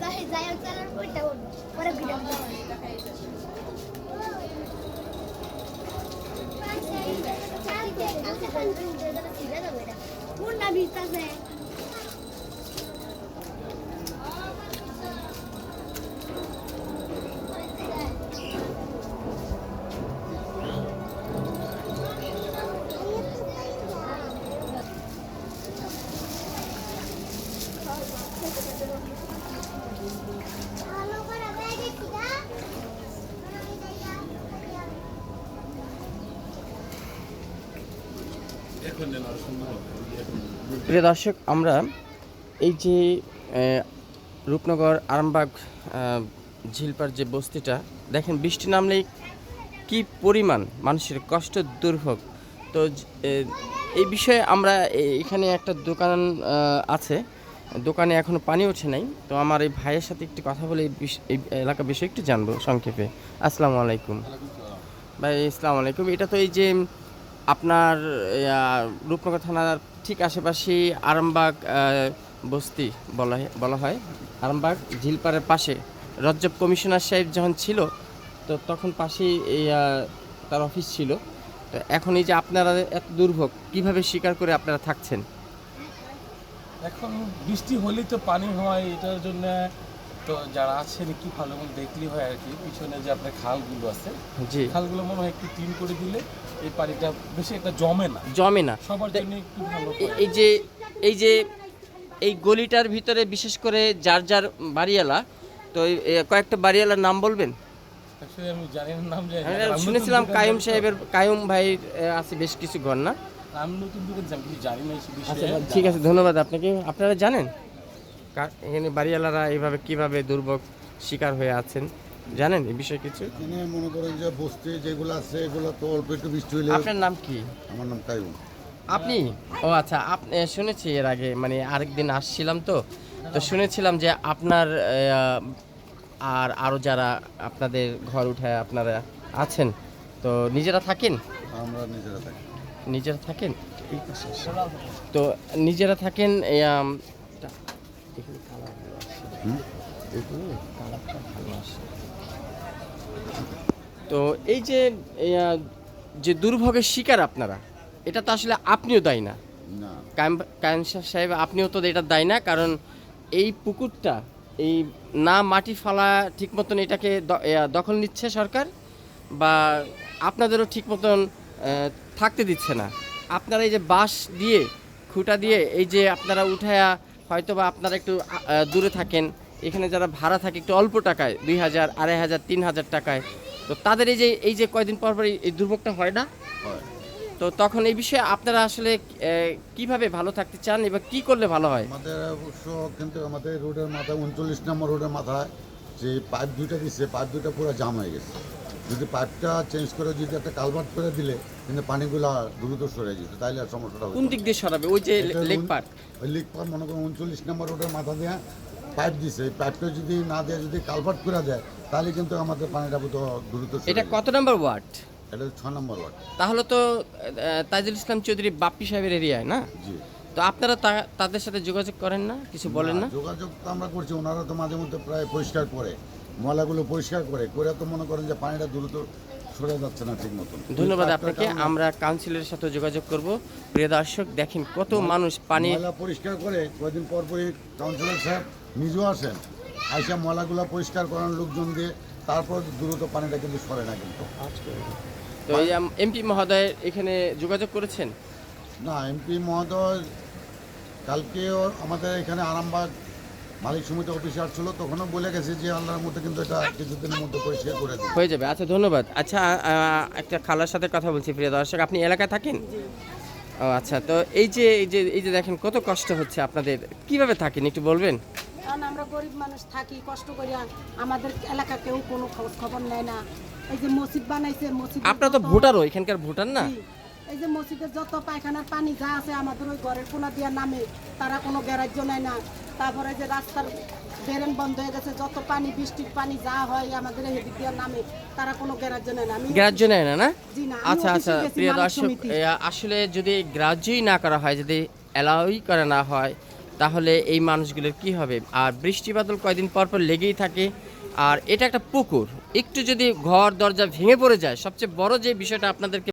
गाडी जायला चालून पोटा परत घरी पूर्ण बीच आहे? প্রিয় দর্শক আমরা এই যে রূপনগর আরামবাগ ঝিলপার যে বস্তিটা দেখেন বৃষ্টি নামলেই কি পরিমাণ মানুষের কষ্ট দুর্ভোগ তো এই বিষয়ে আমরা এখানে একটা দোকান আছে। দোকানে এখনও পানি ওঠে নাই। তো আমার এই ভাইয়ের সাথে একটু কথা বলে এই এলাকার বিষয়ে একটু জানব সংক্ষেপে। আসসালামু আলাইকুম। ভাই আসসালামু আলাইকুম। এটা তো এই যে আপনার রূপনগর থানার ঠিক আশেপাশে আরামবাগ বস্তি বলা বলা হয়, আরামবাগ ঝিলপাড়ের পাশে। রজ্জব কমিশনার সাহেব যখন ছিল, তো তখন পাশেই তার অফিস ছিল। তো এখন এই যে আপনারা এত দুর্ভোগ কীভাবে স্বীকার করে আপনারা থাকছেন? এখন বৃষ্টি হলেই তো পানি হয়, এটার জন্য তো যারা আছেন কি ভালো মতো দেখলি হয় আর কি। পিছনে যে আপনার খালগুলো আছে জি। খালগুলো মনে হয় একটু ক্লিন করে দিলে এই পানিটা বেশি একটা জমে না। জমে না। সবার জন্য একটু ভালো এই যে এই যে এই গলিটার ভিতরে বিশেষ করে যার যার বাড়িওয়ালা তো কয়েকটা বাড়িওয়ালার নাম বলবেন? আমি জানি নাম শুনেছিলাম কায়ুম সাহেবের কায়ুম ভাই আছে বেশ কিছু ঘর না? আমি নতুন দোকান জানি না আচ্ছা ঠিক আছে ধন্যবাদ আপনাকে। আপনারা জানেন? এখানে বাড়িওয়ালারা এইভাবে কীভাবে দুর্ভোগ শিকার হয়ে আছেন? জানেন এই বিষয়ে কিছু? এখানে মনে করেন যে বস্তি যেগুলো আছে এগুলো তো অল্প একটু বৃষ্টি হলে আপনার নাম কি? আমার নাম কায়ুম আপনি? ও আচ্ছা আপনি শুনেছি এর আগে মানে আরেকদিন আসছিলাম তো। তো শুনেছিলাম যে আপনার আর আরও যারা আপনাদের ঘর উঠায় আপনারা আছেন তো নিজেরা থাকেন? আমরা নিজেরা থাকি। নিজেরা থাকেন। তো নিজেরা থাকেন এখানে কালার ভালো আসে। এখানে কালারটা ভালো আসে। তো এই যে যে দুর্ভোগের শিকার আপনারা এটা তো আসলে আপনিও দায়ী না না কায়েম সাহেব আপনিও তো এটা দায়ী না কারণ এই পুকুরটা এই না মাটি ফালা ঠিক মতন এটাকে দখল নিচ্ছে সরকার বা আপনাদেরও ঠিক মতন থাকতে দিচ্ছে না আপনারা এই যে বাঁশ দিয়ে খুঁটা দিয়ে এই যে আপনারা উঠায়া হয়তো বা আপনারা একটু দূরে থাকেন। এখানে যারা ভাড়া থাকে একটু অল্প টাকায় দুই হাজার আড়াই হাজার তিন হাজার টাকায়। তো তাদের এই যে এই যে কয়দিন পর পর এই- দুর্ভোগটা হয় না? তো তখন এই বিষয়ে আপনারা আসলে কীভাবে ভালো থাকতে চান এবং কি করলে ভালো হয়? আমাদের অবশ্য কিন্তু আমাদের রোডের মাথায় উনচল্লিশ নম্বর রোডের মাথায় যে পাইপ দুইটা দিচ্ছে পাইপ দুইটা পুরো জাম হয়ে গেছে। যদি পাইপটা চেঞ্জ করে যদি একটা কালভার্ট করে দিলে কিন্তু পানিগুলা দ্রুত সরে যেত তাইলে আর সমস্যাটা কোন দিক দিয়ে সরাবে? ওই যে লেক পার্ক ওই লিক পার মনে করুন উনচল্লিশ নম্বর রোডের মাথা দিয়ে পাইপ দিছে। এই পাইপটা যদি না দেয় যদি কালভার্ট করে দেয় তাহলে কিন্তু আমাদের পানিটা তো দ্রুত এটা কত নম্বর ওয়ার্ড? এটা ছ নম্বর ওয়ার্ড। তাহলে তো তাজুল ইসলাম চৌধুরী বাপ্পি সাহেবের এরিয়ায় না? জি। তো আপনারা তাদের সাথে যোগাযোগ করেন না? কিছু বলেন না? যোগাযোগ তো আমরা করছি ওনারা তো মাঝে মধ্যে প্রায় পরিষ্কার করে। ময়লাগুলো পরিষ্কার করে করে তো মনে করেন যে পানিটা দ্রুত সরে যাচ্ছে না ঠিক মতন। ধন্যবাদ আপনাকে। আমরা কাউন্সিলের সাথে যোগাযোগ করব। প্রিয় দর্শক দেখেন কত মানুষ পানি ময়লা পরিষ্কার করে কয়েকদিন পর পরই কাউন্সিলর সাহেব নিজেও আসেন। আইসা ময়লাগুলো পরিষ্কার করার লোকজন দিয়ে তারপর দ্রুত পানিটা কিন্তু সরে না কিন্তু। তো এই এমপি মহোদয় এখানে যোগাযোগ করেছেন? না এমপি মহোদয় কালকেও আমাদের এখানে আরামবাগ মালিক সমিতি অফিসে আসছিল তখনও বলে গেছে যে আল্লাহর মধ্যে কিন্তু এটা কিছুদিনের মধ্যে পরিষ্কার করে দেবে। হয়ে যাবে। আচ্ছা ধন্যবাদ। আচ্ছা একটা খালার সাথে কথা বলছি প্রিয় দর্শক। আপনি এলাকায় থাকেন? ও আচ্ছা তো এই যে এই যে এই যে দেখেন কত কষ্ট হচ্ছে আপনাদের। কীভাবে থাকেন একটু বলবেন? কারণ আমরা গরিব মানুষ থাকি কষ্ট করি আমাদের এলাকা কেউ কোনো খোঁজ খবর নেয় না। এই যে মসজিদ বানাইছে মসজিদ আপনারা তো ভোটারও এখানকার ভোটার না? এই যে মসজিদের যত পায়খানার পানি যা আছে আমাদের ওই ঘরের কোনা দিয়া নামে তারা কোনো গ্যারাজ্য নেয় না। তারপরে যে রাস্তার ড্রেন বন্ধ হয়ে গেছে যত পানি বৃষ্টির পানি যা হয় আমাদের এই দিক দিয়ে নামে তারা কোনো গ্যারাজ্য নেয় না। গ্রাহ্য নেয় না না? আচ্ছা আচ্ছা প্রিয় দর্শক আসলে যদি গ্রাহ্যই না করা হয় যদি অ্যালাউই করা না হয় তাহলে এই মানুষগুলোর কি হবে? আর বৃষ্টি বাদল কয়দিন পর পর লেগেই থাকে আর এটা একটা পুকুর। একটু যদি ঘর দরজা ভেঙে পড়ে যায় সবচেয়ে বড় যে বিষয়টা আপনাদেরকে